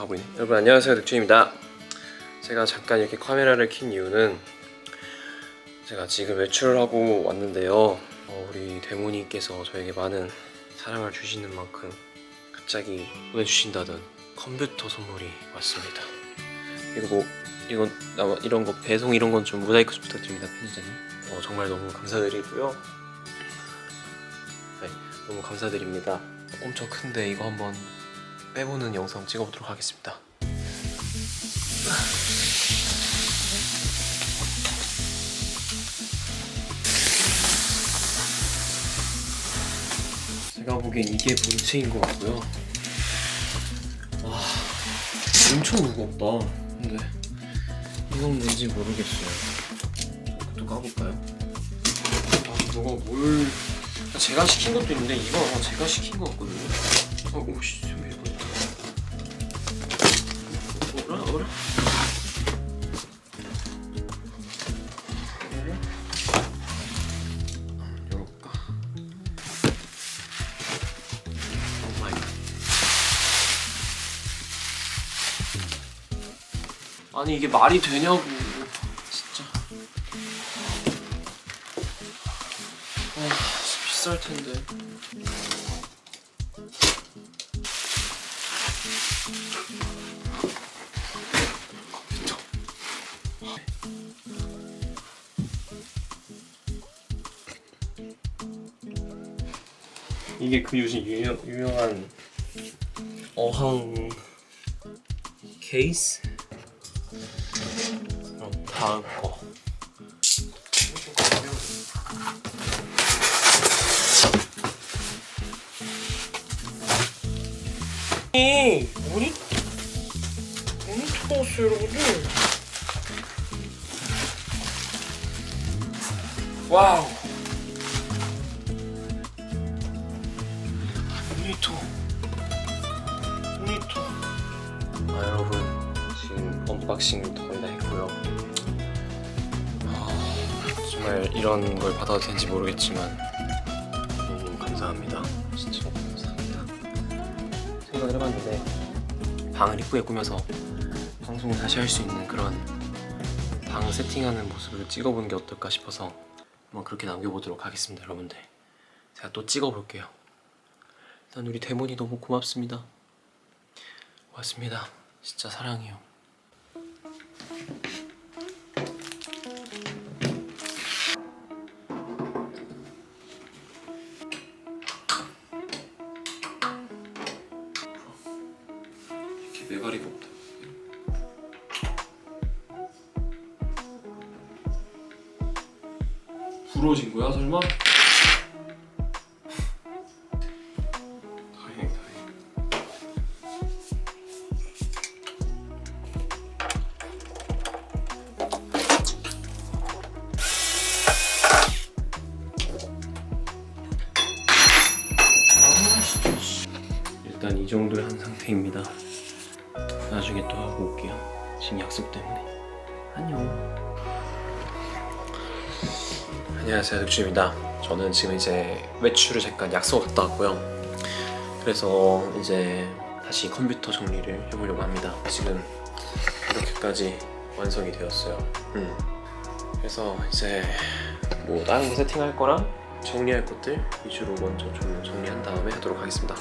있네. 여러분 안녕하세요 득준입니다. 제가 잠깐 이렇게 카메라를 킨 이유는 제가 지금 외출을 하고 왔는데요. 어, 우리 대모님께서 저에게 많은 사랑을 주시는 만큼 갑자기 보내주신다던 컴퓨터 선물이 왔습니다. 이거 뭐 이건 아마 이런 거 배송 이런 건 좀 모자이크 좀 부탁드립니다 편집자님. 어, 정말 너무 감사드리고요. 네, 너무 감사드립니다. 엄청 큰데 이거 한번 빼보는 영상 찍어보도록 하겠습니다. 제가 보기엔 이게 본체인 것 같고요. 와, 엄청 무겁다. 근데 이건 뭔지 모르겠어요. 또 까볼까요? 아, 누가 뭘 제가 시킨 것도 있는데 이거 아마 제가 시킨 것 같거든요. 어, 오씨, 좀 열어볼까? 오 마이 갓. 아니 이게 말이 되냐고 진짜 아 비쌀 텐데 이게 그 요즘 유명, 유명한 어항 케이스? 그럼 다음 거. 이 모니? 모니터가 왔어요 여러분들 와우 언박싱 거의 다 했고요. 아, 정말 이런 걸 받아도 되는지 모르겠지만 너무 감사합니다. 진짜 감사합니다. 생각을 해봤는데 방을 이쁘게 꾸며서 방송을 다시 할 수 있는 그런 방 세팅하는 모습을 찍어보는 게 어떨까 싶어서 한번 그렇게 남겨보도록 하겠습니다 여러분들. 제가 또 찍어볼게요. 일단 우리 대문이 너무 고맙습니다. 고맙습니다. 진짜 사랑해요 이렇게 메가리가 없다 부러진 거야 설마? 정도의 한 상태입니다. 나중에 또 하고 올게요. 지금 약속 때문에. 안녕. 안녕하세요, 득주입니다. 저는 지금 이제 외출을 잠깐 약속 갔다 왔고요. 그래서 이제 다시 컴퓨터 정리를 해보려고 합니다. 지금 이렇게까지 완성이 되었어요. 음. 그래서 이제 뭐 다른 거 세팅할 거랑 정리할 것들 위주로 먼저 좀 정리한 다음에 하도록 하겠습니다.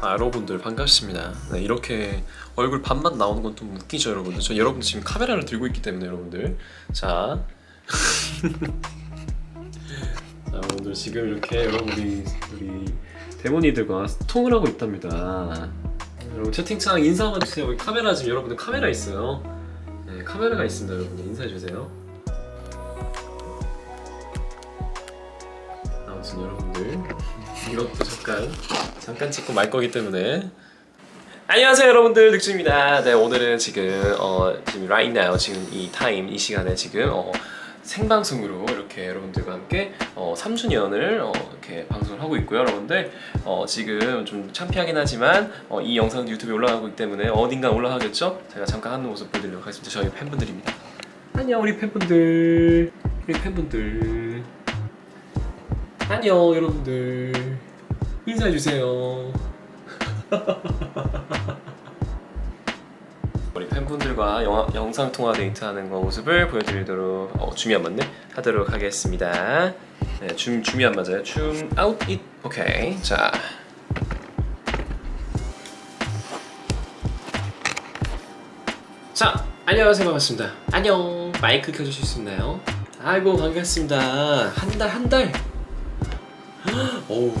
자 여러분들 반갑습니다. 네, 이렇게 얼굴 반만 나오는 건 좀 웃기죠 여러분들. 저 여러분 지금 카메라를 들고 있기 때문에 여러분들 자. 자 여러분들 지금 이렇게 여러분이 우리 데모니들과 소통을 하고 있답니다. 여러분 채팅창 인사 한번 주세요. 여기 카메라 지금 여러분들 카메라 있어요. 네 카메라가 있습니다 여러분들 인사해 주세요. 이것도 잠깐 잠깐 찍고 말 거기 때문에 안녕하세요 여러분들 득주입니다. 네 오늘은 지금 어 지금 right now 지금 이 타임 이 시간에 지금 어 생방송으로 이렇게 여러분들과 함께 어 3주년을 어 이렇게 방송을 하고 있고요 여러분들 어 지금 좀 창피하긴 하지만 어, 이 영상도 유튜브에 올라가고 있기 때문에 어딘가 올라가겠죠? 제가 잠깐 하는 모습 보여드리도록 하겠습니다. 저희 팬분들입니다. 안녕 우리 팬분들 우리 팬분들 안녕 여러분들 인사해 주세요. 우리 팬분들과 영화, 영상 통화 데이트하는 거 모습을 보여드리도록 어, 줌이 안 맞네 하도록 하겠습니다. 네, 줌 줌이 안 맞아요. 줌 아웃 잇 오케이 자. 자, 안녕하세요. 반갑습니다. 안녕. 마이크 켜주실 수 있나요? 아이고, 반갑습니다. 한 달, 한 달. 어우.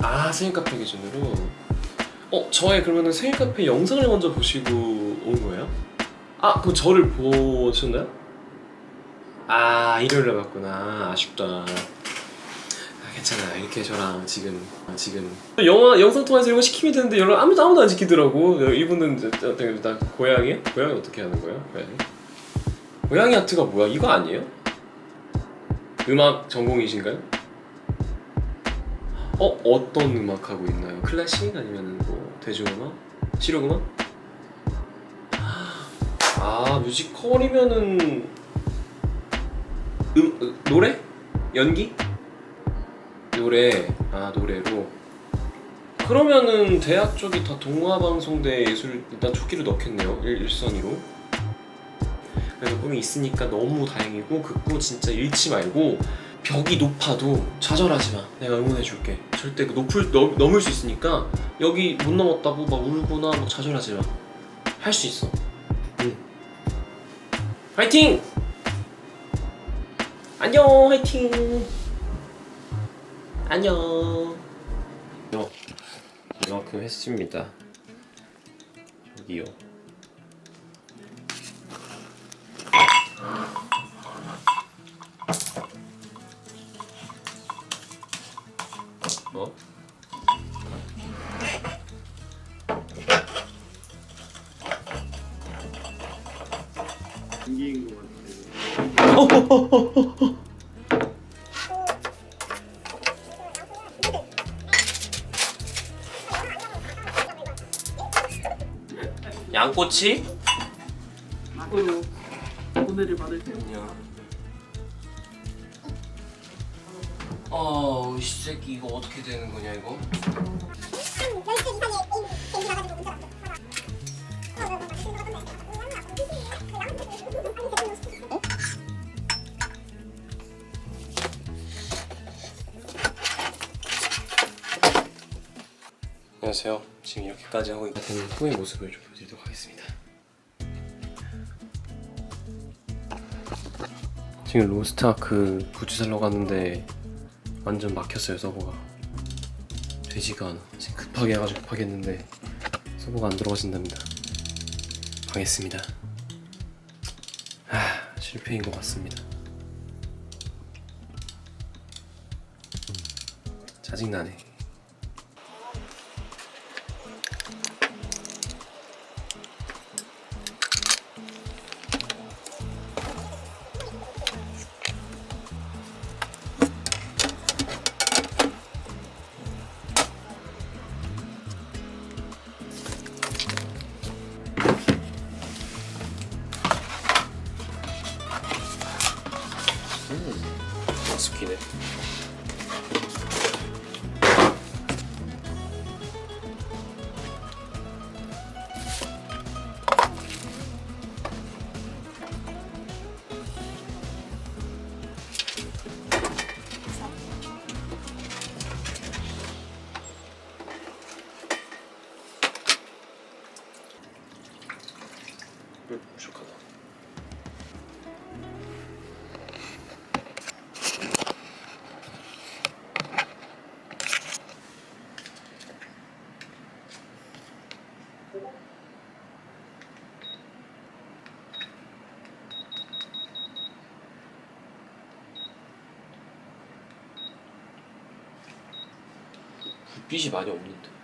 아, 생일 카페 기준으로. 어, 저의 그러면은 생일 카페 영상을 먼저 보시고 온 거예요? 아, 그럼 저를 보셨나요? 아, 일요일에 봤구나. 아쉽다. 아, 괜찮아. 이렇게 저랑 지금 지금 영화 영상 통화에서 이런 거 시키면 되는데 연락 아무도 아무도 안 시키더라고. 이분은 어떻게 나 고양이? 고양이 어떻게 하는 거예요? 고양이? 고양이 아트가 뭐야? 이거 아니에요? 음악 전공이신가요? 어 어떤 음악 하고 있나요? 클래식 아니면 뭐 대중음악? 실용음악? 아 뮤지컬이면은 음, 음 노래? 연기? 노래 아 노래로 그러면은 대학 쪽이 다 동화방송대 예술 일단 초기를 넣겠네요 일, 일선이로 그래서 꿈이 있으니까 너무 다행이고 그꿈 진짜 잃지 말고 벽이 높아도 좌절하지 마. 내가 응원해 줄게. 절대 그 높을 넘, 넘을 수 있으니까 여기 못 넘었다고 막 울거나 막 좌절하지 마 할 수 있어. 응. 화이팅! 안녕 화이팅! 안녕. 요 이만큼 했습니다. 여기요. 양꼬치? 앞으로 오늘을 받을 때 안녕. 어, 이 새끼 이거 어떻게 되는 거냐 이거? 안녕하세요. 지금 이렇게까지 하고 있는 후의 모습을 좀 보여드리도록 하겠습니다. 지금 로스트아크 굿즈 사러 갔는데 완전 막혔어요 서버가. 되지가 않아. 지금 급하게 해가지고 급하게 했는데 서버가 안 들어가진답니다. 망했습니다. 아 실패인 것 같습니다. 짜증나네 스키네 음, 빛이 많이 없는데